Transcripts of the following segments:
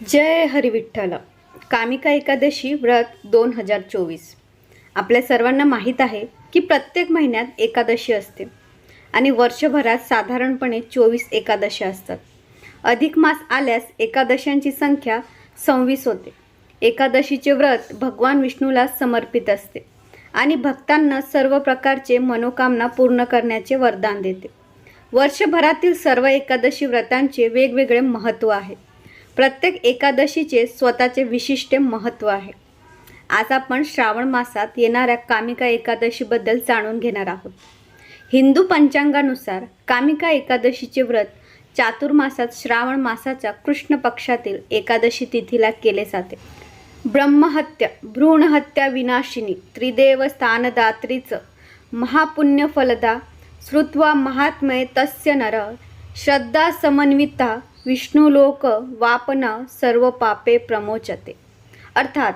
जय हरिविठ्ठल. कामिका एकादशी व्रत दोन हजार चोवीस. आपल्या सर्वांना माहीत आहे की प्रत्येक महिन्यात एकादशी असते आणि वर्षभरात साधारणपणे चोवीस एकादशी असतात. अधिक मास आल्यास एकादशांची संख्या सव्वीस होते. एकादशीचे व्रत भगवान विष्णूला समर्पित असते आणि भक्तांना सर्व प्रकारचे मनोकामना पूर्ण करण्याचे वरदान देते. वर्षभरातील सर्व एकादशी व्रतांचे वेगवेगळे महत्त्व आहे. प्रत्येक एकादशीचे स्वतःचे विशिष्ट महत्त्व आहे. आज आपण श्रावण मासात येणाऱ्या कामिका एकादशीबद्दल जाणून घेणार आहोत. हिंदू पंचांगानुसार कामिका एकादशीचे व्रत चातुर्मासात श्रावण मासाच्या कृष्ण पक्षातील एकादशी तिथीला केले जाते. ब्रह्महत्या भ्रूणहत्या विनाशिनी त्रिदेव स्थानदात्रीचं महापुण्य फलदा श्रुत्वा महात्मय तस्य नर श्रद्धा समन्विता विष्णुलोक वापन सर्व पापे प्रमोचते. अर्थात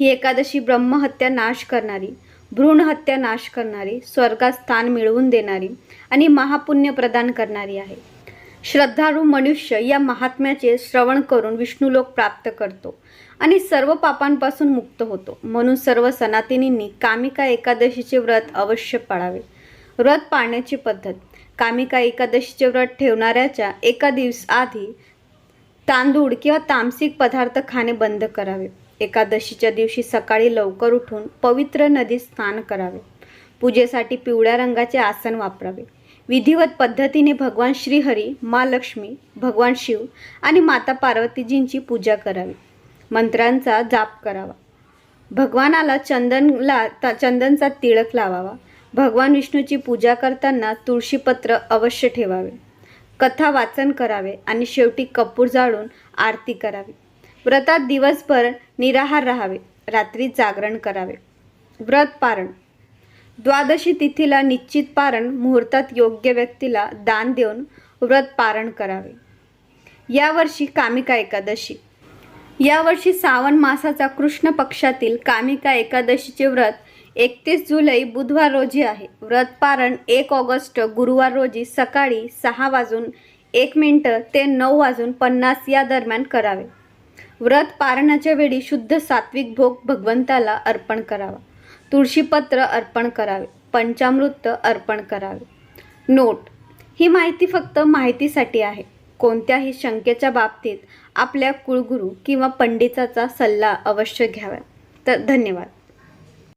ही एकादशी ब्रह्महत्या नाश करणारी भ्रूणहत्या नाश करणारी स्वर्गात स्थान मिळवून देणारी आणि महापुण्य प्रदान करणारी आहे. श्रद्धाळू मनुष्य या महात्म्याचे श्रवण करून विष्णुलोक प्राप्त करतो आणि सर्व पापांपासून मुक्त होतो. म्हणून सर्व सनातनींनी कामिका एकादशीचे व्रत अवश्य पाळावे. व्रत पाळण्याची पद्धत कामिका एकादशीचे व्रत ठेवणाऱ्याच्या एका दिवस आधी तांदूळ किंवा तामसिक पदार्थ खाणे बंद करावे. एकादशीच्या दिवशी सकाळी लवकर उठून पवित्र नदीत स्नान करावे. पूजेसाठी पिवळ्या रंगाचे आसन वापरावे. विधिवत पद्धतीने भगवान श्रीहरी मा लक्ष्मी भगवान शिव आणि माता पार्वतीजींची पूजा करावी. मंत्रांचा जाप करावा. भगवानाला चंदनला चंदनचा तिळक लावावा. भगवान विष्णूची पूजा करताना तुळशीपत्र अवश्य ठेवावे. कथा वाचन करावे आणि शेवटी कपूर जाळून आरती करावी. व्रतात दिवसभर निराहार राहावे. रात्री जागरण करावे. व्रत पारण. द्वादशी तिथीला निश्चित पारण मुहूर्तात योग्य व्यक्तीला दान देऊन व्रत पारण करावे. यावर्षी कामिका एकादशी. यावर्षी श्रावण मासाचा कृष्ण पक्षातील कामिका एकादशीचे व्रत एकतीस जुलै बुधवार रोजी आहे. व्रत पारण एक ऑगस्ट गुरुवार रोजी सकाळी सहा वाजून एक मिनटं ते नऊ वाजून पन्नास या दरम्यान करावे. व्रत पारणाच्या वेळी शुद्ध सात्विक भोग भगवंताला अर्पण करावा. तुळशीपत्र अर्पण करावे. पंचामृत अर्पण करावे. नोट. ही माहिती फक्त माहितीसाठी आहे. कोणत्याही शंकेच्या बाबतीत आपल्या कुळगुरू किंवा पंडिताचा सल्ला अवश्य घ्यावा. तर धन्यवाद.